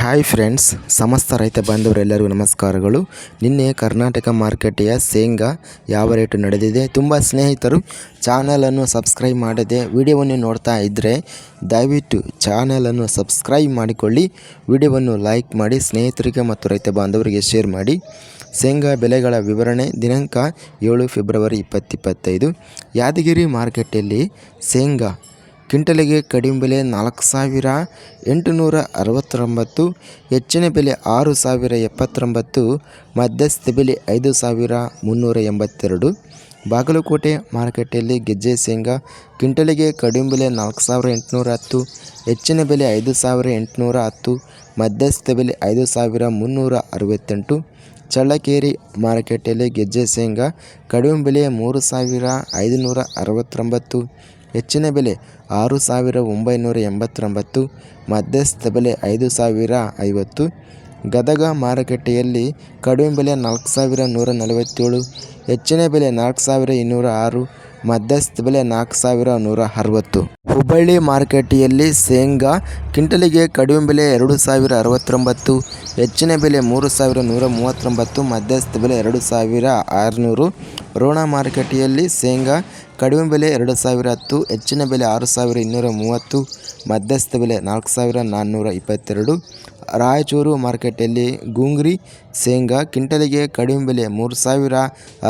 Hi friends ಸಮಸ್ತ ರೈತ ಬಾಂಧವರೆಲ್ಲರಿಗೂ ನಮಸ್ಕಾರಗಳು. ನಿನ್ನೆ ಕರ್ನಾಟಕ ಮಾರುಕಟ್ಟೆಯ ಶೇಂಗಾ ಯಾವ ರೇಟು ನಡೆದಿದೆ ತುಂಬ ಸ್ನೇಹಿತರು ಚಾನಲನ್ನು ಸಬ್ಸ್ಕ್ರೈಬ್ ಮಾಡದೆ ವಿಡಿಯೋವನ್ನು ನೋಡ್ತಾ ಇದ್ದರೆ ದಯವಿಟ್ಟು ಚಾನಲನ್ನು ಸಬ್ಸ್ಕ್ರೈಬ್ ಮಾಡಿಕೊಳ್ಳಿ, ವಿಡಿಯೋವನ್ನು ಲೈಕ್ ಮಾಡಿ, ಸ್ನೇಹಿತರಿಗೆ ಮತ್ತು ರೈತ ಬಾಂಧವರಿಗೆ ಶೇರ್ ಮಾಡಿ. ಶೇಂಗಾ ಬೆಲೆಗಳ ವಿವರಣೆ ದಿನಾಂಕ ಏಳು ಫೆಬ್ರವರಿ ಇಪ್ಪತ್ತಿಪ್ಪತ್ತೈದು ಯಾದಗಿರಿ ಮಾರುಕಟ್ಟೆಯಲ್ಲಿ ಶೇಂಗಾ ಕ್ವಿಂಟಲಿಗೆ ಕಡಿಮೆ ಬೆಲೆ ನಾಲ್ಕು ಸಾವಿರ ಎಂಟುನೂರ ಅರವತ್ತೊಂಬತ್ತು, ಹೆಚ್ಚಿನ ಬೆಲೆ ಆರು ಸಾವಿರ ಎಪ್ಪತ್ತೊಂಬತ್ತು, ಮಧ್ಯಸ್ಥ ಬೆಲೆ ಐದು ಸಾವಿರ ಮುನ್ನೂರ ಎಂಬತ್ತೆರಡು. ಬಾಗಲಕೋಟೆ ಮಾರುಕಟ್ಟೆಯಲ್ಲಿ ಗೆಜ್ಜೆ ಶೇಂಗಾ, ಕ್ವಿಂಟಲಿಗೆ ಕಡಿಮೆ ಬೆಲೆ ನಾಲ್ಕು ಸಾವಿರ ಎಂಟುನೂರ ಹತ್ತು, ಹೆಚ್ಚಿನ ಬೆಲೆ ಐದು ಸಾವಿರ ಎಂಟುನೂರ ಹತ್ತು, ಮಧ್ಯಸ್ಥ ಬೆಲೆ ಐದು ಸಾವಿರ ಮುನ್ನೂರ ಅರವತ್ತೆಂಟು. ಚಳ್ಳಕೆರೆ ಮಾರುಕಟ್ಟೆಯಲ್ಲಿ ಗೆಜ್ಜೆ ಶೇಂಗಾ ಕಡಿಮೆ ಬೆಲೆ ಮೂರು ಸಾವಿರ ಐದುನೂರ ಅರವತ್ತೊಂಬತ್ತು ಹೆಚ್ಚಿನ ಬೆಲೆ ಆರು ಸಾವಿರ ಒಂಬೈನೂರ ಎಂಬತ್ತೊಂಬತ್ತು, ಮಧ್ಯಸ್ಥ ಬೆಲೆ ಐದು ಸಾವಿರ ಐವತ್ತು. ಗದಗ ಮಾರುಕಟ್ಟೆಯಲ್ಲಿ ಕಡಿಮೆ ಬೆಲೆ ನಾಲ್ಕು ಸಾವಿರ ನೂರ ನಲವತ್ತೇಳು, ಹೆಚ್ಚಿನ ಬೆಲೆ ನಾಲ್ಕು ಸಾವಿರ ಇನ್ನೂರ ಆರು, ಮಧ್ಯಸ್ಥ ಬೆಲೆ ನಾಲ್ಕು ಸಾವಿರ ನೂರ ಅರವತ್ತು. ಹುಬ್ಬಳ್ಳಿ ಮಾರುಕಟ್ಟೆಯಲ್ಲಿ ಶೇಂಗಾ ಕ್ವಿಂಟಲಿಗೆ ಕಡಿಮೆ ಬೆಲೆ ಎರಡು ಸಾವಿರ ಅರವತ್ತೊಂಬತ್ತು, ಹೆಚ್ಚಿನ ಬೆಲೆ ಮೂರು ಸಾವಿರ ನೂರ ಮೂವತ್ತೊಂಬತ್ತು, ಮಧ್ಯಸ್ಥ ಬೆಲೆ ಎರಡು ಸಾವಿರ ಆರುನೂರು. ರೋಣ ಮಾರುಕಟ್ಟೆಯಲ್ಲಿ ಶೇಂಗಾ ಕಡಿಮೆ ಬೆಲೆ ಎರಡು ಸಾವಿರ ಹತ್ತು, ಹೆಚ್ಚಿನ ಬೆಲೆ ಆರು ಸಾವಿರ ಇನ್ನೂರ ಮೂವತ್ತು, ಮಧ್ಯಸ್ಥ ಬೆಲೆ ನಾಲ್ಕು ಸಾವಿರ ನಾನ್ನೂರ ಇಪ್ಪತ್ತೆರಡು. ರಾಯಚೂರು ಮಾರ್ಕೆಟಲ್ಲಿ ಗುಂಗ್ರಿ, ಶೇಂಗಾ ಕ್ವಿಂಟಲಿಗೆ ಕಡಿಮೆ ಬೆಲೆ ಮೂರು ಸಾವಿರ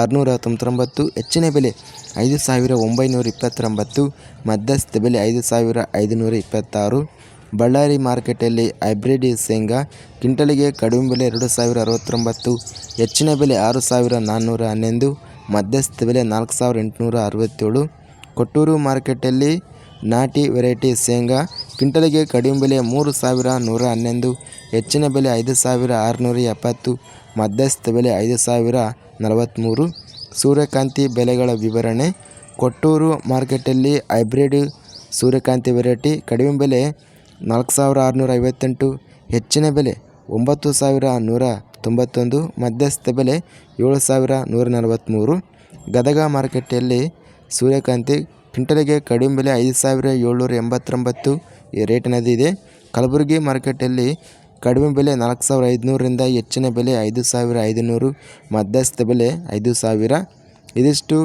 ಆರುನೂರ ತೊಂಬತ್ತೊಂಬತ್ತು, ಹೆಚ್ಚಿನ ಬೆಲೆ ಐದು ಸಾವಿರ ಒಂಬೈನೂರ ಇಪ್ಪತ್ತೊಂಬತ್ತು, ಮಧ್ಯಸ್ಥ ಬೆಲೆ ಐದು ಸಾವಿರ ಐದುನೂರ ಇಪ್ಪತ್ತಾರು. ಬಳ್ಳಾರಿ ಮಾರ್ಕೆಟಲ್ಲಿ ಹೈಬ್ರಿಡ್ ಶೇಂಗಾ ಕ್ವಿಂಟಲಿಗೆ ಕಡಿಮೆ ಬೆಲೆ ಎರಡು ಸಾವಿರ ಅರವತ್ತೊಂಬತ್ತು, ಹೆಚ್ಚಿನ ಬೆಲೆ ಆರು ಸಾವಿರ ನಾನ್ನೂರ ಹನ್ನೊಂದು, ಮಧ್ಯಸ್ಥ ಬೆಲೆ ನಾಲ್ಕು ಸಾವಿರ ಎಂಟುನೂರ ಅರವತ್ತೇಳು. ಕೊಟ್ಟೂರು ಮಾರ್ಕೆಟಲ್ಲಿ ನಾಟಿ ವೆರೈಟಿ ಶೇಂಗಾ ಕ್ವಿಂಟಲಿಗೆ ಕಡಿಮೆ ಬೆಲೆ ಮೂರು ಸಾವಿರ ನೂರ ಹನ್ನೊಂದು, ಹೆಚ್ಚಿನ ಬೆಲೆ ಐದು ಸಾವಿರ ಆರುನೂರ ಎಪ್ಪತ್ತು, ಮಧ್ಯಸ್ಥ ಬೆಲೆ ಐದು ಸಾವಿರ ನಲವತ್ತ್ಮೂರು ಸೂರ್ಯಕಾಂತಿ ಬೆಲೆಗಳ ವಿವರಣೆ. ಕೊಟ್ಟೂರು ಮಾರ್ಕೆಟಲ್ಲಿ ಹೈಬ್ರಿಡ್ ಸೂರ್ಯಕಾಂತಿ ವೆರೈಟಿ ಕಡಿಮೆ ಬೆಲೆ ನಾಲ್ಕು ಸಾವಿರ ಆರುನೂರ ಐವತ್ತೆಂಟು, ಹೆಚ್ಚಿನ ಬೆಲೆ ಒಂಬತ್ತು ಸಾವಿರ ನೂರ ತೊಂಬತ್ತೊಂದು, ಮಧ್ಯಸ್ಥ ಬೆಲೆ ಏಳು ಸಾವಿರ ನೂರ ನಲವತ್ತ್ಮೂರು ಗದಗ ಮಾರುಕಟ್ಟೆಯಲ್ಲಿ ಸೂರ್ಯಕಾಂತಿ ಕ್ವಿಂಟಲಿಗೆ ಕಡಿಮೆ ಬೆಲೆ ಐದು ಸಾವಿರ ಏಳ್ನೂರ ಎಂಬತ್ತೊಂಬತ್ತು ಈ ರೇಟಿನದಿದೆ ಕಲಬುರಗಿ ಮಾರ್ಕೆಟಲ್ಲಿ ಕಡಿಮೆ ಬೆಲೆ ನಾಲ್ಕು ಸಾವಿರ ಐದುನೂರರಿಂದ ಹೆಚ್ಚಿನ ಬೆಲೆ ಐದು ಸಾವಿರ ಐದುನೂರು, ಮಧ್ಯಸ್ಥ ಬೆಲೆ ಐದು ಸಾವಿರ. ಇದಿಷ್ಟು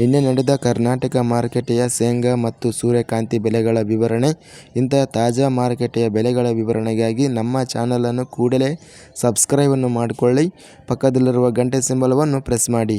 ನಿನ್ನೆ ನಡೆದ ಕರ್ನಾಟಕ ಮಾರುಕಟ್ಟೆಯ ಶೇಂಗಾ ಮತ್ತು ಸೂರ್ಯಕಾಂತಿ ಬೆಲೆಗಳ ವಿವರಣೆ. ಇಂತಹ ತಾಜಾ ಮಾರುಕಟ್ಟೆಯ ಬೆಲೆಗಳ ವಿವರಣೆಗಾಗಿ ನಮ್ಮ ಚಾನಲನ್ನು ಕೂಡಲೇ ಸಬ್ಸ್ಕ್ರೈಬನ್ನು ಮಾಡಿಕೊಳ್ಳಿ. ಪಕ್ಕದಲ್ಲಿರುವ ಗಂಟೆ ಸಿಂಬಲವನ್ನು ಪ್ರೆಸ್ ಮಾಡಿ.